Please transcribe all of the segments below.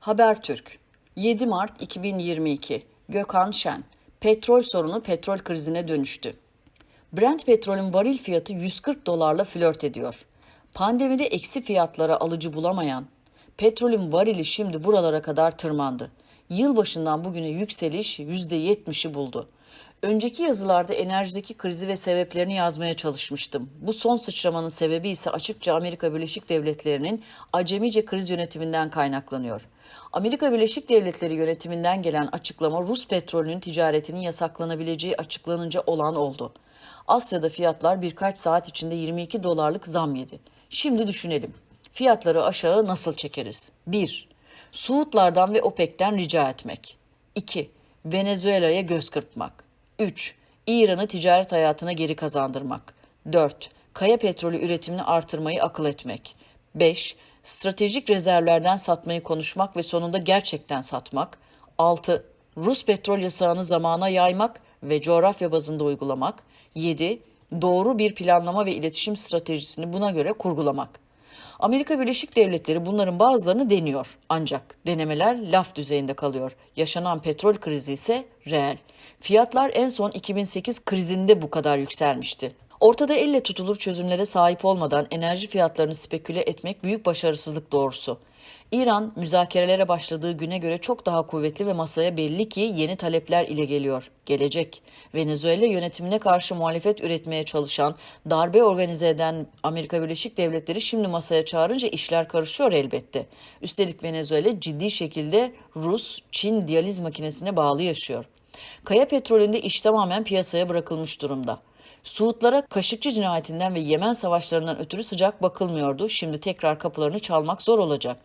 Habertürk 7 Mart 2022 Gökhan Şen Petrol sorunu petrol krizine dönüştü. Brent petrolün varil fiyatı 140 dolarla flört ediyor. Pandemide eksi fiyatlara alıcı bulamayan petrolün varili şimdi buralara kadar tırmandı. Yılbaşından bugüne yükseliş %70'i buldu. Önceki yazılarda enerjideki krizi ve sebeplerini yazmaya çalışmıştım. Bu son sıçramanın sebebi ise açıkça Amerika Birleşik Devletleri'nin acemice kriz yönetiminden kaynaklanıyor. Amerika Birleşik Devletleri yönetiminden gelen açıklama Rus petrolünün ticaretinin yasaklanabileceği açıklanınca olan oldu. Asya'da fiyatlar birkaç saat içinde 22 dolarlık zam yedi. Şimdi düşünelim. Fiyatları aşağı nasıl çekeriz? 1. Suudlardan ve OPEC'ten rica etmek. 2. Venezuela'ya göz kırpmak. 3. İran'ı ticaret hayatına geri kazandırmak. 4. Kaya petrolü üretimini artırmayı akıl etmek. 5. Stratejik rezervlerden satmayı konuşmak ve sonunda gerçekten satmak. 6. Rus petrol yasağını zamana yaymak ve coğrafya bazında uygulamak. 7. Doğru bir planlama ve iletişim stratejisini buna göre kurgulamak. Amerika Birleşik Devletleri bunların bazılarını deniyor. Ancak denemeler laf düzeyinde kalıyor. Yaşanan petrol krizi ise reel. Fiyatlar en son 2008 krizinde bu kadar yükselmişti. Ortada elle tutulur çözümlere sahip olmadan enerji fiyatlarını speküle etmek büyük başarısızlık doğrusu. İran müzakerelere başladığı güne göre çok daha kuvvetli ve masaya belli ki yeni talepler ile geliyor. Gelecek. Venezuela yönetimine karşı muhalefet üretmeye çalışan, darbe organize eden Amerika Birleşik Devletleri şimdi masaya çağırınca işler karışıyor elbette. Üstelik Venezuela ciddi şekilde Rus, Çin diyaliz makinesine bağlı yaşıyor. Kaya petrolünde iş tamamen piyasaya bırakılmış durumda. Suudlara Kaşıkçı cinayetinden ve Yemen savaşlarından ötürü sıcak bakılmıyordu. Şimdi tekrar kapılarını çalmak zor olacak.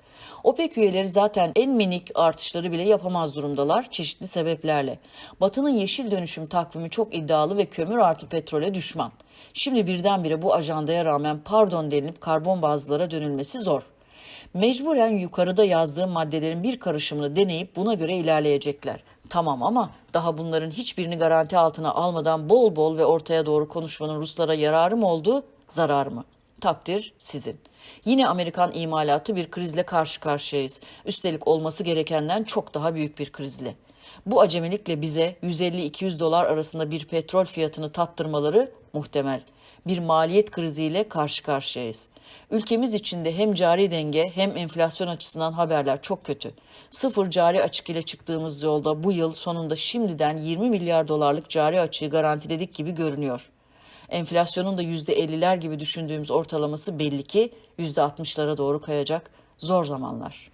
OPEC üyeleri zaten en minik artışları bile yapamaz durumdalar çeşitli sebeplerle. Batı'nın yeşil dönüşüm takvimi çok iddialı ve kömür artı petrole düşman. Şimdi birdenbire bu ajandaya rağmen pardon denilip karbon bazlılara dönülmesi zor. Mecburen yukarıda yazdığım maddelerin bir karışımını deneyip buna göre ilerleyecekler. Tamam ama daha bunların hiçbirini garanti altına almadan bol bol ve ortaya doğru konuşmanın Ruslara yararı mı oldu, zararı mı? Takdir sizin. Yine Amerikan imalatı bir krizle karşı karşıyayız. Üstelik olması gerekenden çok daha büyük bir krizle. Bu acemilikle bize 150-200 dolar arasında bir petrol fiyatını tattırmaları muhtemel. Bir maliyet kriziyle karşı karşıyayız. Ülkemiz içinde hem cari denge hem enflasyon açısından haberler çok kötü. Sıfır cari açık ile çıktığımız yolda bu yıl sonunda şimdiden 20 milyar dolarlık cari açığı garantiledik gibi görünüyor. Enflasyonun da %50'ler gibi düşündüğümüz ortalaması belli ki %60'lara doğru kayacak zor zamanlar.